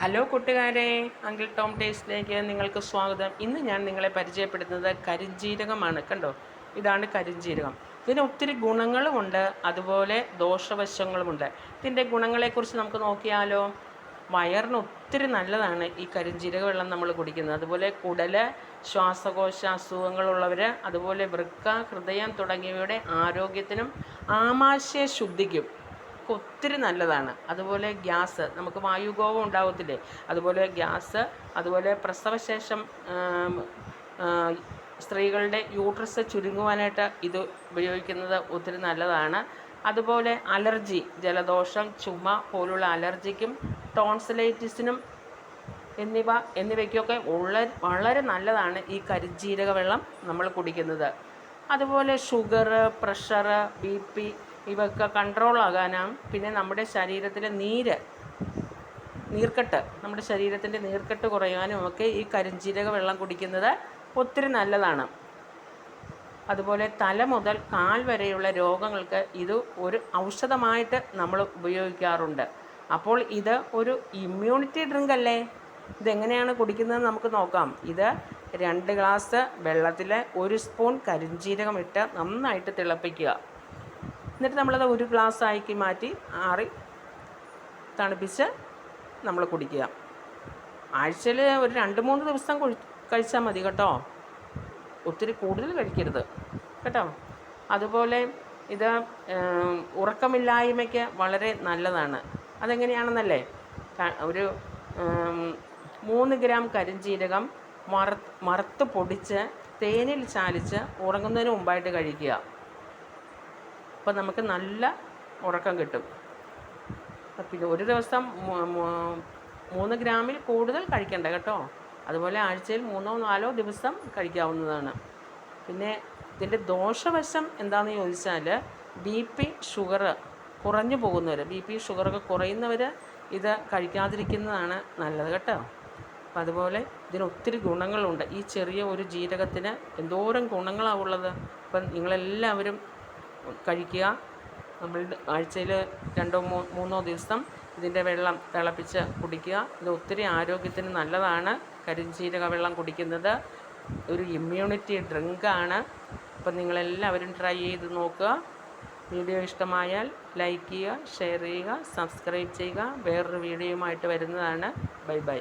Hello കൂട്ടുകാരെ uncle Tom ടേസ്റ്റിലേക്ക് നിങ്ങൾക്ക് സ്വാഗതം. ഇന്ന് ഞാൻ നിങ്ങളെ പരിചയപ്പെടുത്തുന്നത് കരിഞ്ജീരകമാണ് കണ്ടോ? ഇതാണ് കരിഞ്ജീരകം ഇതിന് ഒത്തിരി ഗുണങ്ങളുമുണ്ട് അതുപോലെ ദോഷവശങ്ങളുമുണ്ട്. ഇതിന്റെ ഗുണങ്ങളെക്കുറിച്ച് നമുക്ക് നോക്കിയാലോ? വയറിന് ഒത്തിരി നല്ലതാണ് ഈ കരിഞ്ജീരക വെള്ളം നമ്മൾ കുടിക്കുന്നത്. അതുപോലെ കുടൽ ശ്വാസകോശ അസുഖങ്ങളുള്ളവർ അതുപോലെ വൃക്ക ഹൃദയം തുടങ്ങിയവയുടെ ആരോഗ്യത്തിനും ആമാശയ ശുദ്ധിക്കും ഒക്കെ ഒത്തിരി നല്ലതാണ്. അതുപോലെ ഗ്യാസ് നമുക്ക് വായുകോപം ഉണ്ടാകത്തില്ലേ അതുപോലെ ഗ്യാസ് അതുപോലെ പ്രസവശേഷം സ്ത്രീകളുടെ യൂട്രസ് ചുരുങ്ങുവാനായിട്ട് ഇത് ഉപയോഗിക്കുന്നത് ഒത്തിരി നല്ലതാണ്. അതുപോലെ അലർജി ജലദോഷം ചുമ പോലുള്ള അലർജിക്കും ടോൺസിലൈറ്റിസിനും എന്നിവ എന്നിവയ്ക്കൊക്കെ ഉള്ള വളരെ നല്ലതാണ് ഈ കരിഞ്ജീരക വെള്ളം നമ്മൾ കുടിക്കുന്നത്. അതുപോലെ ഷുഗർ പ്രഷർ ബി പി ഇവയൊക്കെ കൺട്രോൾ ആകാനും. പിന്നെ നമ്മുടെ ശരീരത്തിലെ നീര് നീർക്കെട്ട് നമ്മുടെ ശരീരത്തിന്റെ നീർക്കെട്ട് കുറയാനും ഒക്കെ ഈ കരിഞ്ജീരക വെള്ളം കുടിക്കുന്നത് ഒത്തിരി നല്ലതാണ്. അതുപോലെ തല മുതൽ കാൽ വരെയുള്ള രോഗങ്ങൾക്ക് ഇത് ഒരു ഔഷധമായിട്ട് നമ്മൾ ഉപയോഗിക്കാറുണ്ട്. അപ്പോൾ ഇത് ഒരു ഇമ്മ്യൂണിറ്റി ഡ്രിങ്ക് അല്ലേ? ഇതെങ്ങനെയാണ് കുടിക്കുന്നത് നമുക്ക് നോക്കാം. ഇത് രണ്ട് ഗ്ലാസ് വെള്ളത്തിൽ ഒരു സ്പൂൺ കരിഞ്ജീരകം ഇട്ട് നന്നായിട്ട് തിളപ്പിക്കുക. എന്നിട്ട് നമ്മളത് ഒരു ഗ്ലാസ് ആക്കി മാറ്റി ആറി തണുപ്പിച്ച് നമ്മൾ കുടിക്കുക. ആഴ്ചയിൽ ഒരു രണ്ട് മൂന്ന് ദിവസം കുഴി കഴിച്ചാൽ മതി കേട്ടോ. ഒത്തിരി കൂടുതൽ കഴിക്കരുത്. കേട്ടോ? അതുപോലെ ഇത് ഉറക്കമില്ലായ്മയ്ക്ക് വളരെ നല്ലതാണ്. അതെങ്ങനെയാണെന്നല്ലേ? ഒരു മൂന്ന് ഗ്രാം കരിഞ്ജീരകം മറ മറുത്ത് പൊടിച്ച് തേനിൽ ചാലിച്ച് ഉറങ്ങുന്നതിന് മുമ്പായിട്ട് കഴിക്കുക. അപ്പോൾ നമുക്ക് നല്ല ഉറക്കം കിട്ടും. പിന്നെ ഒരു ദിവസം മൂന്ന് ഗ്രാമിൽ കൂടുതൽ കഴിക്കണ്ട കേട്ടോ. അതുപോലെ ആഴ്ചയിൽ മൂന്നോ നാലോ ദിവസം കഴിക്കാവുന്നതാണ്. പിന്നെ ഇതിന്റെ ദോഷവശം എന്താണെന്ന് ചോദിച്ചാൽ ബി പി ഷുഗർ കുറഞ്ഞു പോകുന്നവർ ബി പി ഷുഗറൊക്കെ കുറയുന്നവർ ഇത് കഴിക്കാതിരിക്കുന്നതാണ് നല്ലത് കേട്ടോ. അപ്പം അതുപോലെ ഇതിന് ഒത്തിരി ഗുണങ്ങളുണ്ട്. ഈ ചെറിയ ഒരു ജീരകത്തിന് എന്തോരം ഗുണങ്ങളാണ് ഉള്ളത്. അപ്പം നിങ്ങളെല്ലാവരും കഴിക്കുക. നമ്മൾ ആഴ്ചയിൽ രണ്ടോ മൂന്നോ ദിവസം ഇതിന്റെ വെള്ളം തിളപ്പിച്ച് കുടിക്കുക. ഇത് ഒത്തിരി ആരോഗ്യത്തിന് നല്ലതാണ്. കരിഞ്ജീരക വെള്ളം കുടിക്കുന്നത് ഒരു ഇമ്മ്യൂണിറ്റി ഡ്രിങ്കാണ് അപ്പം നിങ്ങളെല്ലാവരും ട്രൈ ചെയ്ത് നോക്കുക. വീഡിയോ ഇഷ്ടമായാൽ ലൈക്ക് ചെയ്യുക ഷെയർ ചെയ്യുക സബ്സ്ക്രൈബ് ചെയ്യുക. വേറൊരു വീഡിയോയുമായിട്ട് വരുന്നതാണ്. Bye bye